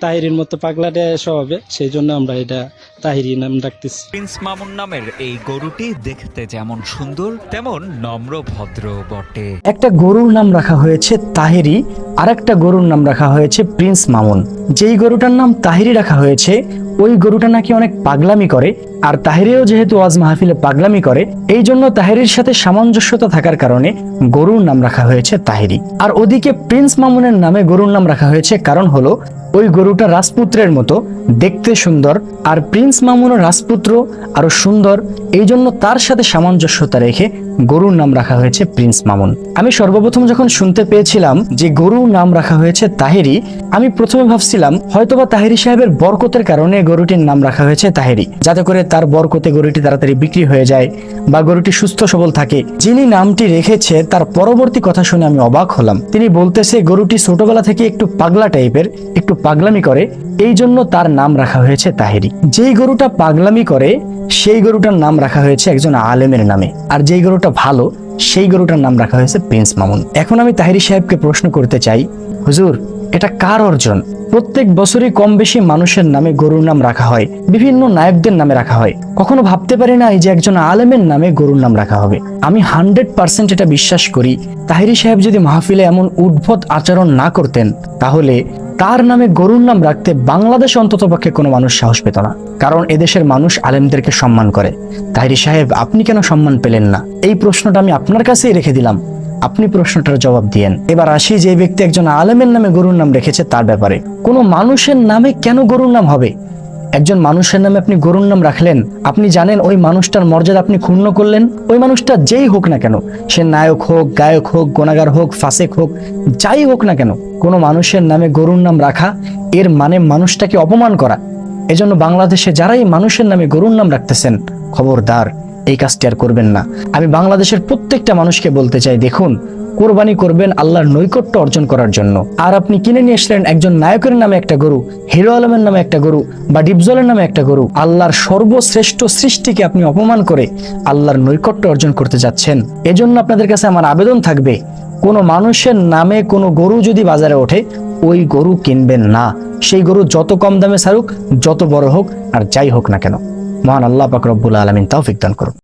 তাহিরির মতো পাগলাটে স্বভাবে সেই জন্য আমরা এটা তাহিরি নাম রাখতেছি প্রিন্স মামুন নামের এই গরুটি দেখতে যেমন সুন্দর তেমন নম্র ভদ্র বটে। একটা গরুর নাম রাখা হয়েছে তাহেরি আর একটা গরুর নাম রাখা হয়েছে প্রিন্স মামুন। যেই গরুটার নাম তাহিরি রাখা হয়েছে, ওই গরুটা নাকি অনেক পাগলামি করে, আর তাহিরিও যেহেতু ওয়াজ মাহফিলে পাগলামি করে, এই জন্য তাহিরির সাথে সামঞ্জস্যতা থাকার কারণে গরুর নাম রাখা হয়েছে তাহিরি। আর ওদিকে প্রিন্স মামুনের নামে গরুর নাম রাখা হয়েছে কারণ হলো, ওই গরুটা রাজপুত্রের মতো, দেখতে সুন্দর, আর প্রিন্স মামুনও রাজপুত্র আরও সুন্দর, এই জন্য তার সাথে সামঞ্জস্যতা রেখে গরুর নাম রাখা হয়েছে প্রিন্স মামুন। আমি সর্বপ্রথম যখন শুনতে পেয়েছিলাম যে গরুর নাম রাখা হয়েছে তাহেরি, আমি প্রথমে ভাবছিলাম হয়তোবা তাহেরি সাহেবের বরকতের কারণে গরুটির নাম রাখা হয়েছে তাহেরি। যাতে করে তার বরকতে গরুটি তাড়াতাড়ি বিক্রি হয়ে যায় বা গরুটি সুস্থ সবল থাকে। যিনি নামটি রেখেছে, তার পরবর্তী কথা শুনে আমি অবাক হলাম। তিনি বলতেছে, গরুটি ছোটবেলা থেকে একটু পাগলা টাইপের, একটু পাগলামি করে। এই জন্য তার নাম রাখা হয়েছে তাহেরি। যেই গরুটা পাগলামি করে, সেই গরুটার নাম রাখা হয়েছে একজন আলেমের নামে। আর যেই গরুটা ভালো, সেই গরুটার নাম রাখা হয়েছে প্রিন্স মামুন। এখন আমি তাহিরি সাহেবকে প্রশ্ন করতে চাই, হুজুর, এটা কার অর্জন? প্রত্যেক বছরই কম বেশি মানুষের নামে গরুর নাম রাখা হয়। বিভিন্ন নায়কদের নামে রাখা হয়। কখনো ভাবতে পারি না যে একজন আলেমের নামে গরুর নাম রাখা হবে। আমি হান্ড্রেড পার্সেন্ট এটা বিশ্বাস করি। তাহিরি সাহেব যদি মাহফিলে এমন উদ্ভট আচরণ না করতেন, তাহলে তার নামে গরুর নাম রাখতে বাংলাদেশ অন্তত পক্ষে কোনো মানুষ সাহস পেত না। কারণ এদেশের মানুষ আলেমদেরকে সম্মান করে। তাহিরি সাহেব, আপনি কেন সম্মান পেলেন না? এই প্রশ্নটা আমি আপনার কাছেই রেখে দিলাম। আপনি প্রশ্নটার জবাব দিয়েন। এবার আসি যে ব্যক্তি একজন আলেমের নামে গরুর নাম রেখেছে তার ব্যাপারে। কোনো মানুষের নামে কেন গরুর নাম হবে? একজন মানুষের নামে আপনি গরুর নাম রাখলেন, আপনি জানেন ওই মানুষটার মর্যাদা আপনি ক্ষুণ্ণ করলেন? ওই মানুষটা যেই হোক না কেন, সে নায়ক হোক, গায়ক হোক, গোনাগার হোক, ফাসেক হোক, যাই হোক না কেন, কোনো মানুষের নামে গরুর নাম রাখা, এর মানে মানুষটাকে অপমান করা। এজন্য বাংলাদেশে যারাই মানুষের নামে গরুর নাম রাখতেছেন, খবরদার এই কাজটি আর করবেন না। আমি বাংলাদেশের প্রত্যেকটা মানুষকে বলতে চাই, দেখুন, কোরবানি করবেন আল্লাহর নৈকট্য অর্জন করার জন্য। আর আপনি কিনে নিয়ে এসলেন একজন নায়কের নামে একটা গরু, হিরো আলমের নামে একটা গরু বা ডিপজলের নামে একটা গরু, আল্লাহর সর্বশ্রেষ্ঠ সৃষ্টিকে আপনি অপমান করে আল্লাহর নৈকট্য অর্জন করতে যাচ্ছেন। এজন্য আপনাদের কাছে আমার আবেদন থাকবে, কোনো মানুষের নামে কোনো গরু যদি বাজারে ওঠে, ওই গরু কিনবেন না। সেই গরু যত কম দামে সারুক, যত বড় হোক, আর যাই হোক না কেন। মহান আল্লাহ পাক রব্বুল আলমিন তাও দান করুন।